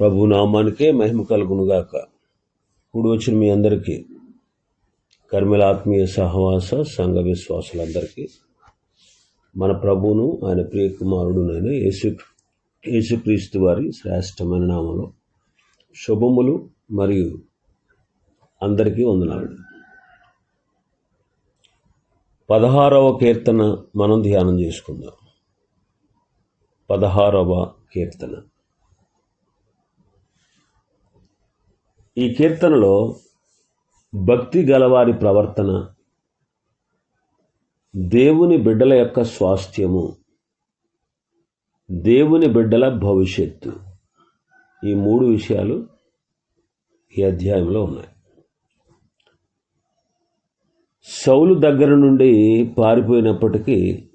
ప్రభు నామానికే మహిమ కలుగునుగాక. కూడి వచ్చిన మీ అందరికీ కర్మల ఆత్మీయ సహవాస సంఘ విశ్వాసులందరికీ మన ప్రభువును ఆయన ప్రియ కుమారుడునైన యేసు యేసుక్రీస్తు వారి శ్రేష్టమైన నామంలో శుభములు మరియు అందరికీ వందనాలు. పదహారవ కీర్తన మనం ధ్యానం చేసుకుందాం. పదహారవ కీర్తన. ఈ కీర్తనలో భక్తి గలవారి ప్రవర్తన దేవుని బిడ్డల యొక్క స్వాస్థ్యము దేవుని బిడ్డల భవిష్యత్తు. ఈ మూడు విషయాలు ఈ అధ్యాయంలో ఉన్నాయి. సౌలు దగ్గర నుండి పారిపోయినప్పటికీ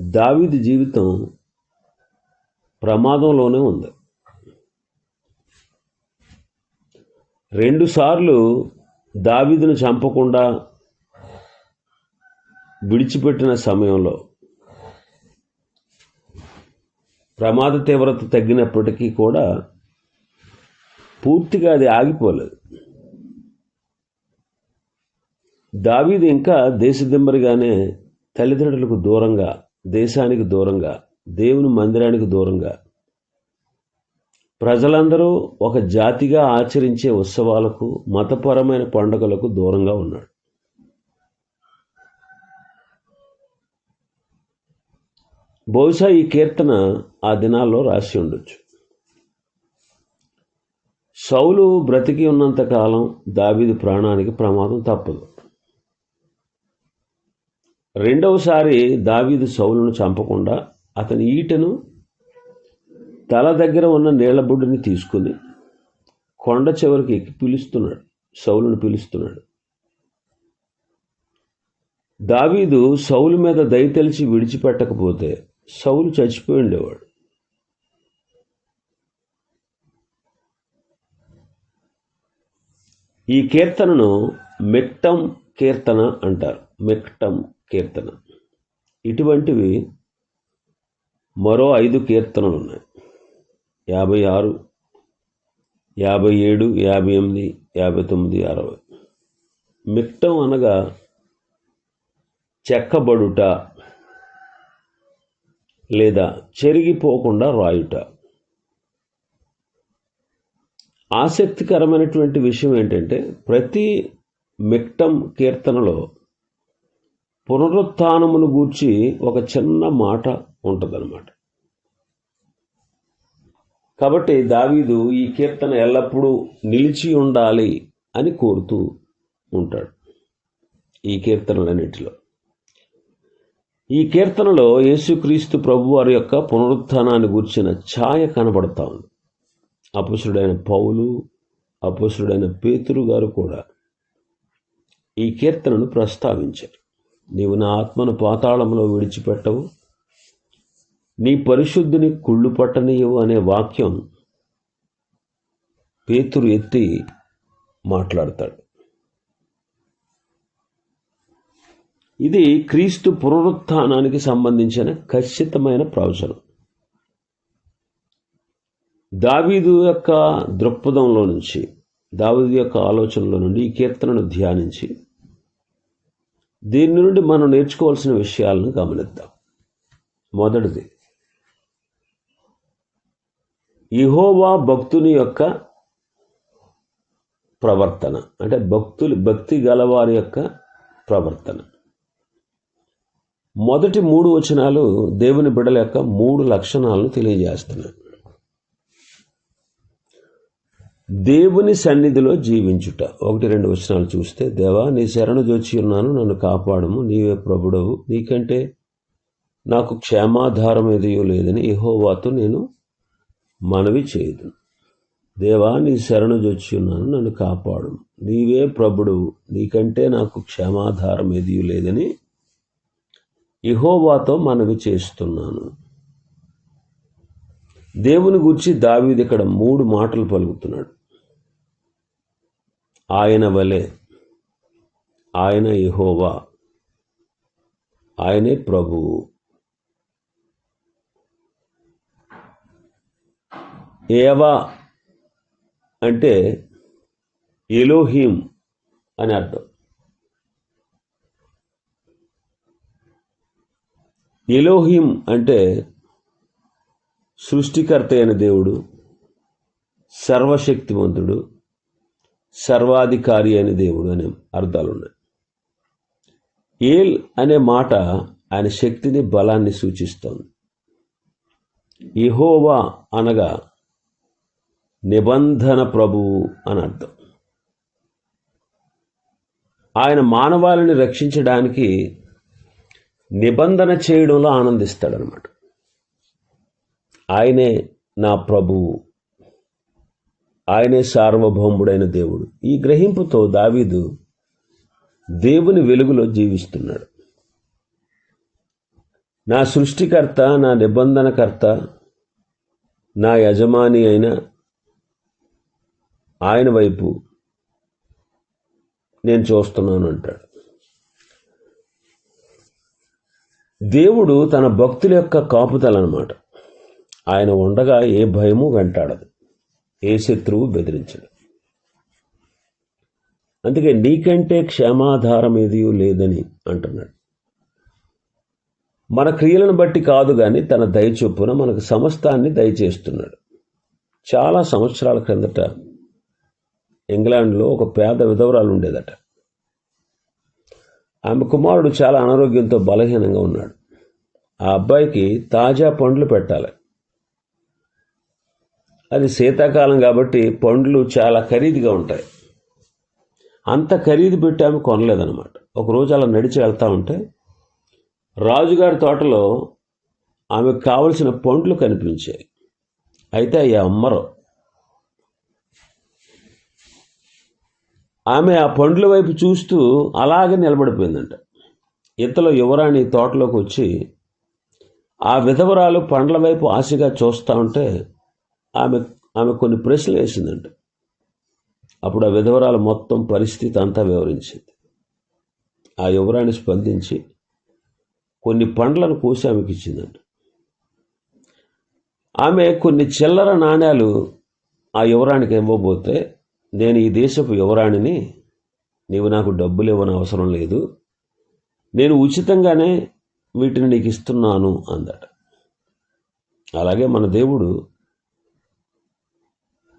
దావిది జీవితం ప్రమాదంలోనే ఉంది. రెండుసార్లు దావీదును చంపకుండా విడిచిపెట్టిన సమయంలో ప్రమాద తీవ్రత తగ్గినప్పటికీ కూడా పూర్తిగా అది ఆగిపోలేదు. దావీది ఇంకా దేశదింబరిగానే తల్లిదండ్రులకు దూరంగా దేశానికి దూరంగా దేవుని మందిరానికి దూరంగా ప్రజలందరూ ఒక జాతిగా ఆచరించే ఉత్సవాలకు మతపరమైన పండుగలకు దూరంగా ఉన్నాడు. బహుశా ఈ కీర్తన ఆ దినాల్లో రాసి ఉండొచ్చు. సౌలు బ్రతికి ఉన్నంత కాలం దావీదు ప్రాణానికి ప్రమాదం తప్పదు. రెండవసారి దావీదు సౌలును చంపకుండా అతని ఈటను తల దగ్గర ఉన్న నీళ్ళ బుడ్డిని తీసుకుని కొండ చివరికి ఎక్కి పిలుస్తున్నాడు. సౌలును పిలుస్తున్నాడు. దావీదు సౌలు మీద దయ తెలిసి విడిచిపెట్టకపోతే సౌలు చచ్చిపోయి ఉండేవాడు. ఈ కీర్తనను మెక్టం కీర్తన అంటారు. మెక్టం కీర్తన. ఇటువంటివి మరో ఐదు కీర్తనలు ఉన్నాయి. యాభై ఆరు యాభై ఏడు యాభై ఎనిమిది యాభై తొమ్మిది అరవై. మిట్టం అనగా చెక్కబడుట లేదా చెరిగిపోకుండా రాయుట. ఆసక్తికరమైనటువంటి విషయం ఏంటంటే ప్రతి మిక్టం కీర్తనలో పునరుత్నమును గూర్చి ఒక చిన్న మాట ఉంటుందన్నమాట. కాబట్టి దావీదు ఈ కీర్తన ఎల్లప్పుడూ నిలిచి ఉండాలి అని కోరుతూ ఉంటాడు ఈ కీర్తనలన్నిటిలో. ఈ కీర్తనలో యేసుక్రీస్తు ప్రభు వారి యొక్క పునరుత్థానాన్ని గుర్చిన ఛాయ కనబడతా ఉంది. అపుసుడైన పౌలు అపుసుడైన పేతురు గారు కూడా ఈ కీర్తనను ప్రస్తావించారు. నీవు నా ఆత్మను పాతాళంలో విడిచిపెట్టవు నీ పరిశుద్ధిని కుళ్ళు పట్టనీయవు అనే వాక్యం పేతురు ఎత్తి మాట్లాడతాడు. ఇది క్రీస్తు పునరుత్థానానికి సంబంధించిన ఖచ్చితమైన ప్రవచనం. దావీదు యొక్క దృక్పథంలో నుంచి దావీదు యొక్క ఆలోచనలో నుండి ఈ కీర్తనను ధ్యానించి దీని నుండి మనం నేర్చుకోవాల్సిన విషయాలను గమనిద్దాం. మొదటిది ఇహోవా భక్తుని యొక్క ప్రవర్తన. అంటే భక్తులు భక్తి గలవారి యొక్క ప్రవర్తన. మొదటి మూడు వచనాలు దేవుని బిడ్డల యొక్క మూడు లక్షణాలను తెలియజేస్తున్నాయి. దేవుని సన్నిధిలో జీవించుట. ఒకటి రెండు వచనాలు చూస్తే దేవా నీ శరణు జోచి ఉన్నాను నన్ను కాపాడము నీవే ప్రభుడవు నీకంటే నాకు క్షేమాధారం ఏదో లేదని ఇహోవాతో నేను మనవి చేయదు. దేవా నీ శరణు జొచ్చి ఉన్నాను నన్ను కాపాడు. నీవే ప్రభుడు నీకంటే నాకు క్షేమాధారం ఏది లేదని ఇహోవాతో మనవి చేస్తున్నాను. దేవుని గురించి దావీది ఇక్కడ మూడు మాటలు పలుకుతున్నాడు. ఆయన వలె ఆయన ఇహోవా ఆయనే ప్రభువు. ఏవా అంటే ఎలోహీం అని అర్థం. ఎలోహీం అంటే సృష్టికర్త అయిన దేవుడు సర్వశక్తివంతుడు సర్వాధికారి అయిన దేవుడు అనే అర్థాలు ఉన్నాయి ఏల్ అనే మాట ఆయన శక్తిని బలాన్ని సూచిస్తోంది. ఇహోవా అనగా నిబంధన ప్రభువు అని అర్థం. ఆయన మానవాళిని రక్షించడానికి నిబంధన చేయడంలో ఆనందిస్తాడనమాట. ఆయనే నా ప్రభువు ఆయనే సార్వభౌముడైన దేవుడు. ఈ గ్రహింపుతో దావీదు దేవుని వెలుగులో జీవిస్తున్నాడు. నా సృష్టికర్త నా నిబంధనకర్త నా యజమాని అయిన ఆయన వైపు నేను చూస్తున్నాను అంటాడు. దేవుడు తన భక్తుల యొక్క కాపుతలనమాట ఆయన ఉండగా ఏ భయము వెంటాడదు. ఏ శత్రువు బెదిరించడు. అందుకే నీకంటే క్షేమాధారం ఏది లేదని అంటున్నాడు. మన క్రియలను బట్టి కాదు కానీ తన దయ చొప్పున మనకు సమస్తాన్ని దయచేస్తున్నాడు. చాలా సంవత్సరాల క్రిందట ఇంగ్లాండ్లో ఒక పేద విధవరాలు ఉండేదట. ఆమె కుమారుడు చాలా అనారోగ్యంతో బలహీనంగా ఉన్నాడు. ఆ అబ్బాయికి తాజా పండ్లు పెట్టాలి. అది శీతాకాలం కాబట్టి పండ్లు చాలా ఖరీదుగా ఉంటాయి. అంత ఖరీదు పెట్టి ఆమె కొనలేదన్నమాట. ఒకరోజు అలా నడిచి వెళ్తూ ఉంటే రాజుగారి తోటలో ఆమెకు కావలసిన పండ్లు కనిపించాయి. అయితే అవి అమ్మరు. ఆమె ఆ పండ్ల వైపు చూస్తూ అలాగే నిలబడిపోయిందంట. ఇంతలో యువరాణి తోటలోకి వచ్చి ఆ విధవరాలు పండ్ల వైపు ఆశగా చూస్తూ ఉంటే ఆమె ఆమె కొన్ని ప్రశ్నలు వేసిందంట. అప్పుడు ఆ విధవరాలు మొత్తం పరిస్థితి అంతా వివరించింది. ఆ యువరాణి స్పందించి కొన్ని పండ్లను కోసి ఆమెకి ఇచ్చిందంట. ఆమె కొన్ని చిల్లర నాణ్యాలు ఆ యువరానికి ఇవ్వబోతే నేను ఈ దేశపు యువరాణిని నీవు నాకు డబ్బులు ఇవ్వని అవసరం లేదు. నేను ఉచితంగానే వీటిని నీకు ఇస్తున్నాను అందట. అలాగే మన దేవుడు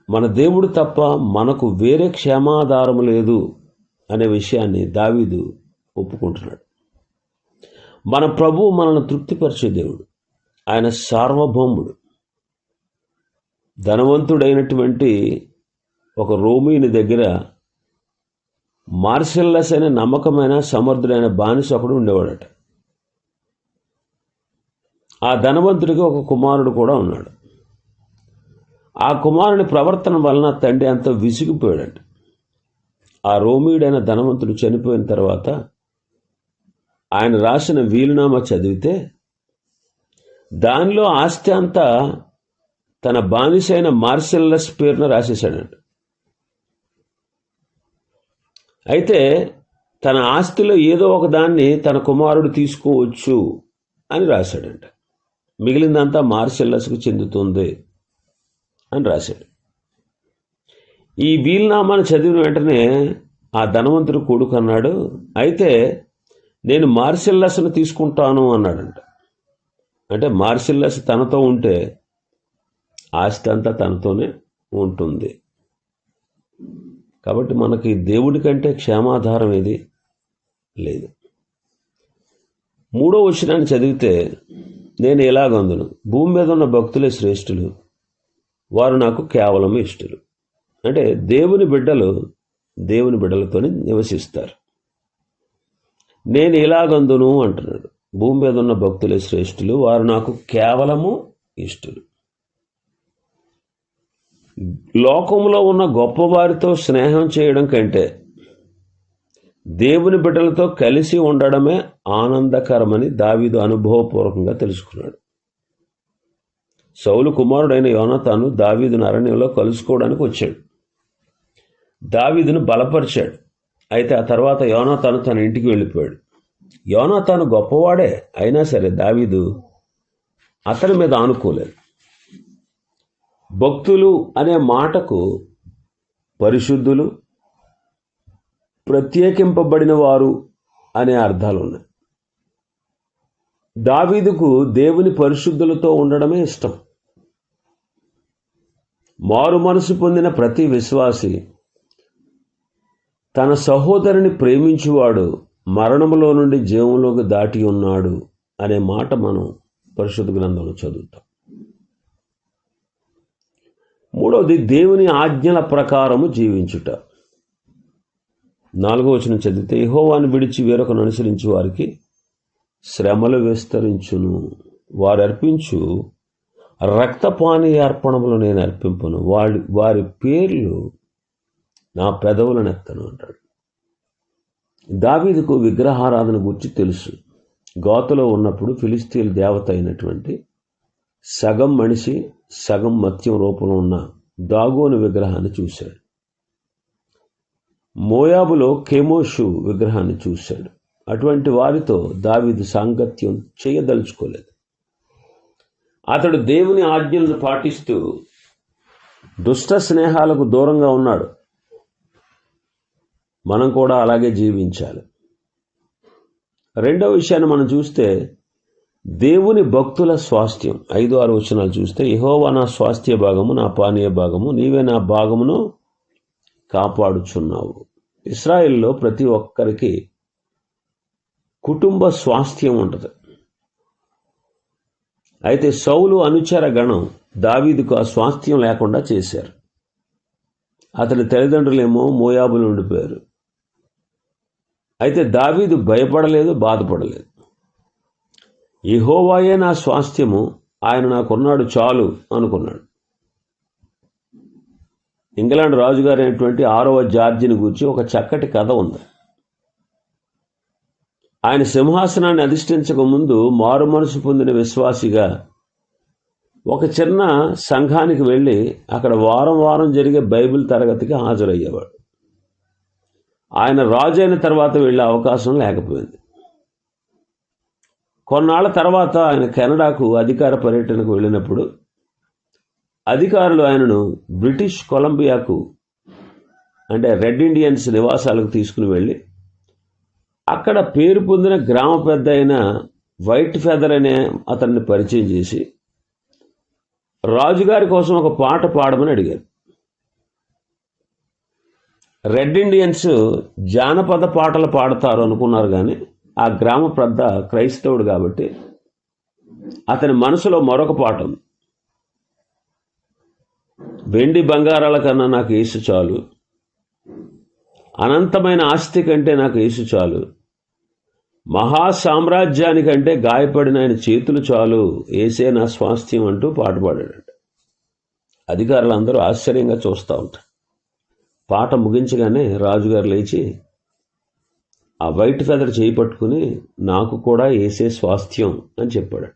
మన దేవుడు తప్ప మనకు వేరే క్షేమాధారం లేదు అనే విషయాన్ని దావీదు ఒప్పుకుంటున్నాడు. మన ప్రభువు మనల్ని తృప్తిపరిచే దేవుడు. ఆయన సార్వభౌముడు. ధనవంతుడైనటువంటి ఒక రోమిని దగ్గర మార్షల్లస్ అనే నమ్మకమైన సమర్థుడైన బానిస ఒకడు ఉండేవాడట. ఆ ధనవంతుడికి ఒక కుమారుడు కూడా ఉన్నాడు. ఆ కుమారుని ప్రవర్తన వలన తండ్రి అంత విసిగిపోయాడట. ఆ రోమీయుడైన ధనవంతుడు చనిపోయిన తర్వాత ఆయన రాసిన వీలునామా చదివితే దానిలో ఆస్తి అంతా తన బానిసైన మార్షల్లస్ పేరున రాసేశాడంట. అయితే తన ఆస్తిలో ఏదో ఒక దాన్ని తన కుమారుడు తీసుకోవచ్చు అని రాశాడంట. మిగిలిందంతా మార్షల్లస్కు చెందుతుంది అని రాశాడు. ఈ వీల్నామాను చదివిన వెంటనే ఆ ధనవంతుడు కొడుకు అన్నాడు అయితే నేను మార్షల్లస్ను తీసుకుంటాను అన్నాడంట. అంటే మార్షల్లస్ తనతో ఉంటే ఆస్తి అంతా తనతోనే ఉంటుంది. కాబట్టి మనకి దేవుడి కంటే క్షేమాధారం ఏది? లేదు. మూడో వచనాన్ని చదివితే నేను ఎలాగందును భూమి మీద ఉన్న భక్తులే శ్రేష్ఠులు. వారు నాకు కేవలం ఇష్టలు అంటే దేవుని బిడ్డలు దేవుని బిడ్డలతోనే నివసిస్తారు. నేను ఇలాగందును అంటున్నాడు. భూమి మీద ఉన్న భక్తులే శ్రేష్ఠులు. వారు నాకు కేవలము ఇష్టలు లోకంలో ఉన్న గొప్పవారితో స్నేహం చేయడం కంటే దేవుని బిడ్డలతో కలిసి ఉండడమే ఆనందకరమని దావీదు అనుభవపూర్వకంగా తెలుసుకున్నాడు. సౌలు కుమారుడైన యోనతాను దావీదును అరణ్యంలో కలుసుకోవడానికి వచ్చాడు. దావీదును బలపరిచాడు. అయితే ఆ తర్వాత యోనాతాను తన ఇంటికి వెళ్ళిపోయాడు. యోనాతాను గొప్పవాడే అయినా సరే దావీదు అతని మీద ఆనుకోలేదు. భక్తులు అనే మాటకు పరిశుద్ధులు ప్రత్యేకింపబడిన వారు అనే అర్థాలు ఉన్నాయి దావీదుకు దేవుని పరిశుద్ధులతో ఉండడమే ఇష్టం. మారు మనసు పొందిన ప్రతి విశ్వాసి తన సహోదరుని ప్రేమించువాడు మరణములో నుండి జీవంలోకి దాటి ఉన్నాడు అనే మాట మనం పరిశుద్ధ గ్రంథంలో చదువుతాం. మూడవది దేవుని ఆజ్ఞల ప్రకారము జీవించుట. నాలుగో వచనం చదివితే యెహోవాను విడిచి వేరొకను అనుసరించి వారికి శ్రమలు విస్తరించును. వారు అర్పించు రక్తపానీయ అర్పణములు నేను అర్పింపును. వాడి వారి పేర్లు నా పెదవులను ఎత్తను అంటాడు. దావీదుకు విగ్రహారాధన గురించి తెలుసు. గోతలో ఉన్నప్పుడు ఫిలిస్తీన్ దేవత అయినటువంటి సగం మనిషి సగం మత్యం రూపంలో ఉన్న దాగోని విగ్రహాన్ని చూశాడు. మోయాబులో కెమోషు విగ్రహాన్ని చూశాడు. అటువంటి వారితో దావిదు సాంగత్యం చేయదలుచుకోలేదు. అతడు దేవుని ఆజ్ఞలను పాటిస్తూ దుష్ట స్నేహాలకు దూరంగా ఉన్నాడు. మనం కూడా అలాగే జీవించాలి. రెండో విషయాన్ని మనం చూస్తే దేవుని భక్తుల స్వాస్థ్యం. ఐదు ఆరు వచనాలు చూస్తే యహోవా నా స్వాస్థ్య భాగము నా పానీయ భాగము నీవే నా భాగమును కాపాడుచున్నావు. ఇస్రాయిల్లో ప్రతి ఒక్కరికి కుటుంబ స్వాస్థ్యం ఉంటుంది. అయితే సౌలు అనుచర గణం దావీదుకు ఆ స్వాస్థ్యం లేకుండా చేశారు. అతని తల్లిదండ్రులేమో మోయాబులు ఉండిపోయారు. అయితే దావీదు భయపడలేదు బాధపడలేదు. ఇహోవాయే నా స్వాస్థ్యము ఆయన నాకున్నాడు చాలు అనుకున్నాడు. ఇంగ్లాండ్ రాజుగారు అయినటువంటి ఆరవ జార్జిని గురించి ఒక చక్కటి కథ ఉంది. ఆయన సింహాసనాన్ని అధిష్ఠించక ముందు మారు మనసు పొందిన విశ్వాసిగా ఒక చిన్న సంఘానికి వెళ్ళి అక్కడ వారం వారం జరిగే బైబిల్ తరగతికి హాజరయ్యేవాడు. ఆయన రాజు అయిన తర్వాత వెళ్ళే అవకాశం లేకపోయింది. కొన్నాళ్ళ తర్వాత ఆయన కెనడాకు అధికార పర్యటనకు వెళ్ళినప్పుడు అధికారులు ఆయనను బ్రిటిష్ కొలంబియాకు అంటే రెడ్ ఇండియన్స్ నివాసాలకు తీసుకుని వెళ్ళి అక్కడ పేరు పొందిన గ్రామ పెద్ద అయిన వైట్ ఫెదర్ అనే అతన్ని పరిచయం చేసి రాజుగారి కోసం ఒక పాట పాడమని అడిగారు. రెడ్ ఇండియన్స్ జానపద పాటలు పాడతారు అనుకున్నారు కానీ ఆ గ్రామ పెద్ద క్రైస్తవుడు కాబట్టి అతని మనసులో మరొక పాట ఉంది వెండి బంగారాల కన్నా నాకు ఏసు చాలు. అనంతమైన ఆస్తి కంటే నాకు ఏసు చాలు. మహా సామ్రాజ్యానికంటే గాయపడిన ఆయన చేతులు చాలు. ఏసే నా స్వాస్థ్యం అంటూ పాట పాడాడు అధికారులు అందరూ ఆశ్చర్యంగా చూస్తూ ఉంటారు. పాట ముగించగానే రాజుగారు లేచి ఆ వైట్ ఫెదర్ చేయి పట్టుకుని నాకు కూడా వేసే స్వాస్థ్యం అని చెప్పాడట.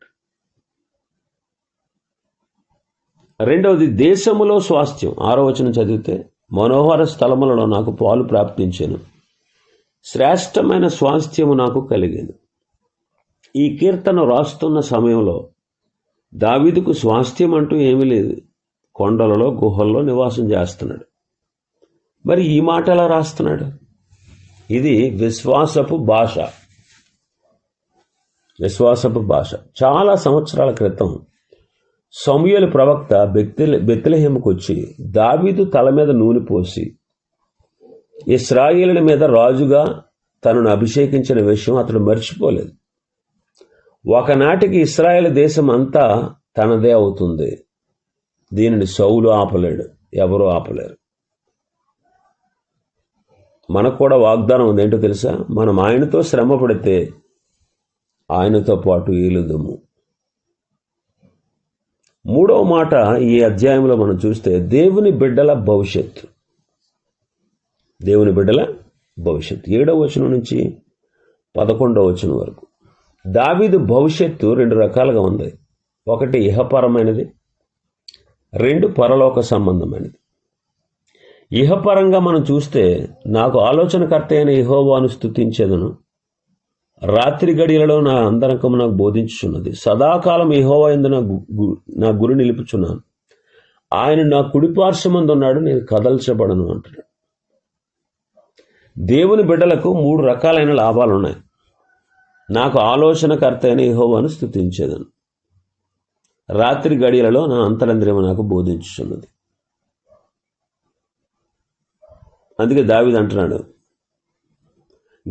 రెండవది దేశములో స్వాస్థ్యం. ఆరో వచనం చదివితే మనోహర స్థలములలో నాకు పాలు ప్రాప్తించాను. శ్రేష్టమైన స్వాస్థ్యము నాకు కలిగింది ఈ కీర్తన రాస్తున్న సమయంలో దావీదుకు స్వాస్థ్యం అంటూ ఏమీ లేదు. కొండలలో గుహల్లో నివాసం చేస్తున్నాడు. మరి ఈ మాట ఎలా రాస్తున్నాడు? ఇది విశ్వాసపు భాష. విశ్వాసపు భాష. చాలా సంవత్సరాల క్రితం సమూయలు ప్రవక్త బెత్తెల బెత్తలహేమకు వచ్చి దావీదు తల మీద నూనె పోసి ఇస్రాయేలుల మీద రాజుగా తనను అభిషేకించిన విషయం అతడు మర్చిపోలేదు. ఒకనాటికి ఇస్రాయేల్ దేశం అంతా తనదే అవుతుంది. దీనిని సౌలు ఆపలేడు ఎవరూ ఆపలేరు. మనకు కూడా వాగ్దానం ఉంది. ఏంటో తెలుసా? మనం ఆయనతో శ్రమ పడితే ఆయనతో పాటు ఏలుదుము మూడవ మాట ఈ అధ్యాయంలో మనం చూస్తే దేవుని బిడ్డల భవిష్యత్తు. దేవుని బిడ్డల భవిష్యత్తు. ఏడవ వచనం నుంచి పదకొండవ వచనం వరకు. దావీదు భవిష్యత్తు రెండు రకాలుగా ఉంది. ఒకటి ఇహపరమైనది రెండు పరలోక సంబంధమైనది. ఇహపరంగా మనం చూస్తే నాకు ఆలోచనకర్త అయిన ఇహోవాను స్థుతించేదను రాత్రి గడియలలో నా అందరకము నాకు బోధించుచున్నది. సదాకాలం ఇహోవా ఎందు నా నా గురి నిలుపుచున్నాను. ఆయన నా కుడిపార్శ్వమందు ఉన్నాడు నేను కదల్చబడను అంటున్నాడు. దేవుని బిడ్డలకు మూడు రకాలైన లాభాలు ఉన్నాయి నాకు ఆలోచనకర్త అయిన ఇహోవాను స్థుతించేదను రాత్రి గడియలలో నా అంతరంద్రియము నాకు బోధించుచున్నది. అందుకే దావిది అంటున్నాడు.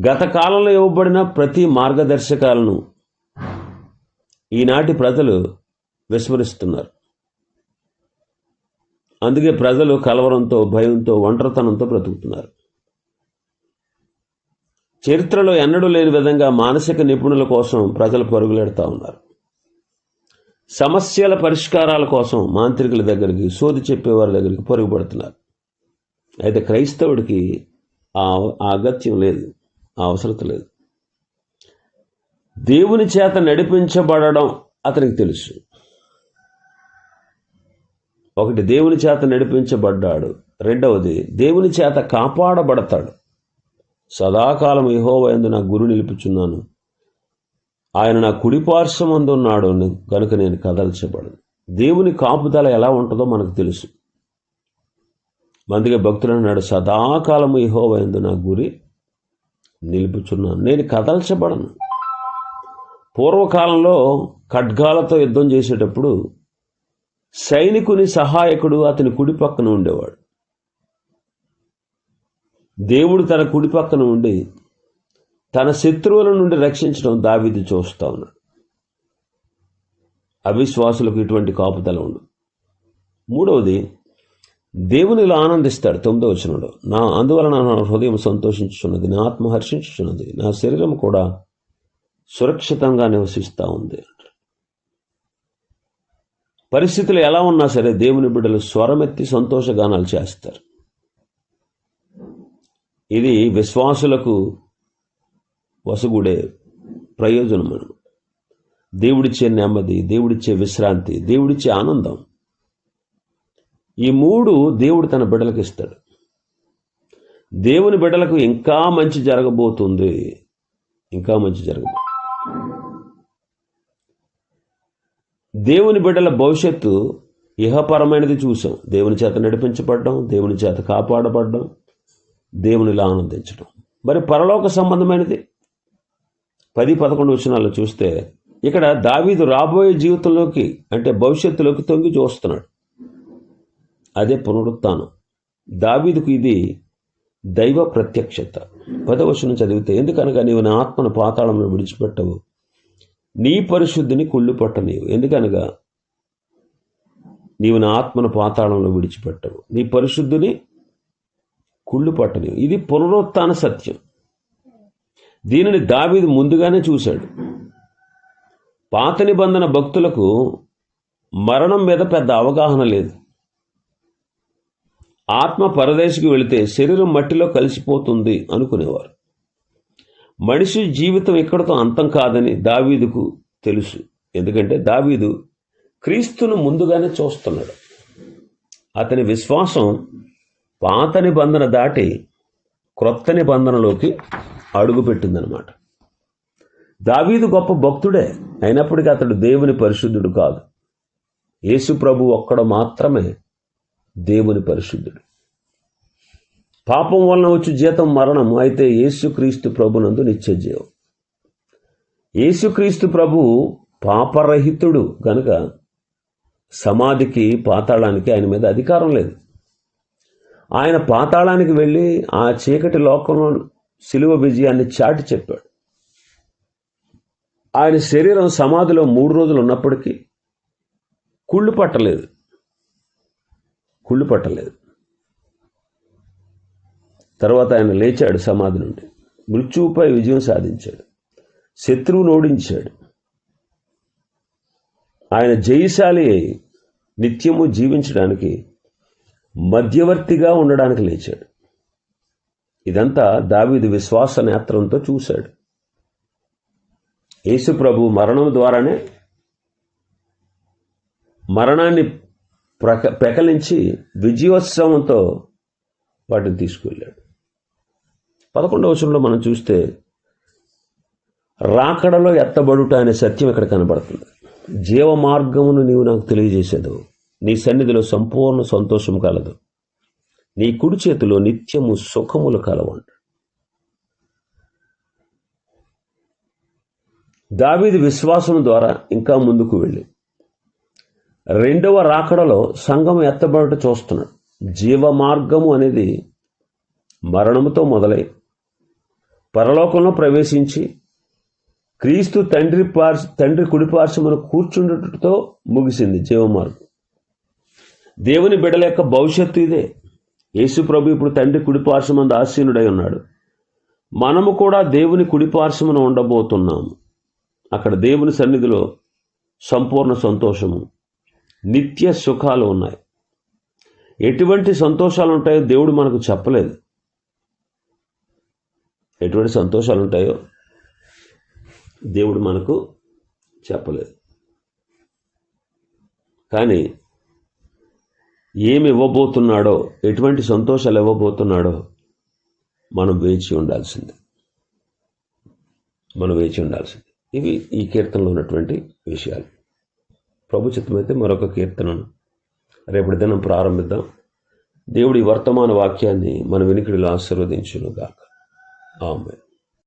గత కాలంలో ఇవ్వబడిన ప్రతి మార్గదర్శకాలను ఈనాటి ప్రజలు విస్మరిస్తున్నారు. అందుకే ప్రజలు కలవరంతో భయంతో ఒంటరితనంతో బ్రతుకుతున్నారు. చరిత్రలో ఎన్నడూ లేని విధంగా మానసిక నిపుణుల కోసం ప్రజలు పరుగులెడతా ఉన్నారు. సమస్యల పరిష్కారాల కోసం మాంత్రికుల దగ్గరికి సోది చెప్పేవారి దగ్గరికి పరుగుపడుతున్నారు. అయితే క్రైస్తవుడికి ఆ అగత్యం లేదు ఆ అవసరత లేదు. దేవుని చేత నడిపించబడడం అతనికి తెలుసు. ఒకటి దేవుని చేత నడిపించబడ్డాడు. రెండవది దేవుని చేత కాపాడబడతాడు. సదాకాలం యహోవయందు నా గురు నిలుపుచున్నాను. ఆయన నా కుడిపార్శ్వమందు ఉన్నాడు కనుక నేను కదల్చబడను. దేవుని కాపుదల ఎలా ఉంటుందో మనకు తెలుసు. అందుకే భక్తులు అన్నాడు సదాకాలము ఇహోవైందు నా గురి నిలుపుచున్నాను. నేను కదల్చబడను. పూర్వకాలంలో ఖడ్గాలతో యుద్ధం చేసేటప్పుడు సైనికుని సహాయకుడు అతని కుడి పక్కన ఉండేవాడు. దేవుడు తన కుడి పక్కన ఉండి తన శత్రువుల నుండి రక్షించడం దావిది చూస్తా ఉన్నాడు. అవిశ్వాసులకు ఇటువంటి కాపుదల ఉండు మూడవది దేవునిలో ఆనందిస్తాడు తొమ్మిదో వచనంలో. నా అందువలన నా హృదయం సంతోషించున్నది నా ఆత్మ హర్షించున్నది నా శరీరం కూడా సురక్షితంగా నివసిస్తూ ఉంది పరిస్థితులు ఎలా ఉన్నా సరే దేవుని బిడ్డలు స్వరమెత్తి సంతోషగానాలు చేస్తారు. ఇది విశ్వాసులకు వసుగుడే ప్రయోజనం అనమాట దేవుడిచ్చే నెమ్మది దేవుడిచ్చే విశ్రాంతి దేవుడిచ్చే ఆనందం. ఈ మూడు దేవుడు తన బిడ్డలకు ఇస్తాడు. దేవుని బిడ్డలకు ఇంకా మంచి జరగబోతుంది. ఇంకా మంచి జరగబో దేవుని బిడ్డల భవిష్యత్తు ఇహపరమైనది చూసాం. దేవుని చేత నడిపించబడడం దేవుని చేత కాపాడబడడం దేవునిలా ఆనందించడం. మరి పరలోక సంబంధమైనది? పది పదకొండు వచనాల్లో చూస్తే ఇక్కడ దావీదు రాబోయే జీవితంలోకి అంటే భవిష్యత్తులోకి తొంగి చూస్తున్నాడు. అదే పునరుత్నం దావీదుకు ఇది దైవ ప్రత్యక్షత. పదవశనం చదివితే ఎందుకనగా నీవు నా ఆత్మను పాతాళంలో విడిచిపెట్టవు నీ పరిశుద్ధిని కుళ్ళు పట్టనీవు ఎందుకనగా నీవు నా ఆత్మను పాతాళంలో విడిచిపెట్టవు నీ పరిశుద్ధిని కుళ్ళు పట్టనీవు ఇది పునరుత్న సత్యం. దీనిని దావీదు ముందుగానే చూశాడు. పాత నిబంధన భక్తులకు మరణం మీద పెద్ద అవగాహన లేదు. ఆత్మ పరదేశికి వెళితే శరీరం మట్టిలో కలిసిపోతుంది అనుకునేవారు. మనిషి జీవితం ఇక్కడతో అంతం కాదని దావీదుకు తెలుసు. ఎందుకంటే దావీదు క్రీస్తును ముందుగానే చూస్తున్నాడు. అతని విశ్వాసం పాత నిబంధన దాటి క్రొత్త నిబంధనలోకి అడుగుపెట్టిందనమాట. దావీదు గొప్ప భక్తుడే. అయినప్పటికీ అతడు దేవుని పరిశుద్ధుడు కాదు. యేసు ప్రభు ఒక్కడ మాత్రమే దేవుని పరిశుద్ధుడు. పాపం వలన వచ్చి జీతం మరణం అయితే యేసుక్రీస్తు ప్రభునందు నిత్య జీవం. యేసుక్రీస్తు ప్రభు పాపరహితుడు కనుక సమాధికి పాతాళానికి ఆయన మీద అధికారం లేదు. ఆయన పాతాళానికి వెళ్ళి ఆ చీకటి లోకంలో సిలువ విజయాన్ని చాటి చెప్పాడు. ఆయన శరీరం సమాధిలో మూడు రోజులు ఉన్నప్పటికీ కుళ్ళు పట్టలేదు. కుళ్ళు పట్టలేదు. తర్వాత ఆయన లేచాడు సమాధి నుండి. మృత్యువుపై విజయం సాధించాడు. శత్రువును ఓడించాడు. ఆయన జయశాలి నిత్యము జీవించడానికి మధ్యవర్తిగా ఉండడానికి లేచాడు. ఇదంతా దావీదు విశ్వాస నేత్రంతో చూశాడు. యేసు ప్రభు మరణం ద్వారానే మరణాన్ని ప్రక పెకలించి విజయోత్సవంతో వాటిని తీసుకువెళ్ళాడు పదకొండవ వచనంలో మనం చూస్తే రాకడలో ఎత్తబడుట అనే సత్యం ఇక్కడ కనబడుతుంది. జీవ మార్గమును నీవు నాకు తెలియజేసేదు నీ సన్నిధిలో సంపూర్ణ సంతోషం కలదు. నీ కుడి చేతిలో నిత్యము సుఖములు కలవంట దావీది విశ్వాసం ద్వారా ఇంకా ముందుకు వెళ్ళి రెండవ రాకడలో సంఘం ఎత్తబడట చూస్తున్నాడు. జీవ మార్గము అనేది మరణముతో మొదలై పరలోకంలో ప్రవేశించి క్రీస్తు తండ్రి పార్శ తండ్రి కుడిపార్శ్వమును కూర్చుండటంతో ముగిసింది జీవమార్గం. దేవుని బిడల యొక్క భవిష్యత్తు ఇదే. యేసుప్రభు ఇప్పుడు తండ్రి కుడిపార్శ్వమందు ఆసీనుడై ఉన్నాడు. మనము కూడా దేవుని కుడిపార్శ్వమున ఉండబోతున్నాము. అక్కడ దేవుని సన్నిధిలో సంపూర్ణ సంతోషము. నిత్య సుఖాలు ఉన్నాయి. ఎటువంటి సంతోషాలు ఉంటాయో దేవుడు మనకు చెప్పలేదు. ఎటువంటి సంతోషాలు ఉంటాయో దేవుడు మనకు చెప్పలేదు. కానీ ఏమి ఇవ్వబోతున్నాడో ఎటువంటి సంతోషాలు ఇవ్వబోతున్నాడో మనం వేచి ఉండాల్సింది. మనం వేచి ఉండాల్సింది. ఇవి ఈ కీర్తనలో ఉన్నటువంటి విషయాలు. ప్రభు చిత్తమైతే మరొక కీర్తనను. రేపటి దినం ప్రారంభిద్దాం. దేవుడి వర్తమాన వాక్యాన్ని మన వెనుకడిలో ఆశీర్వదించును గాక ఆమె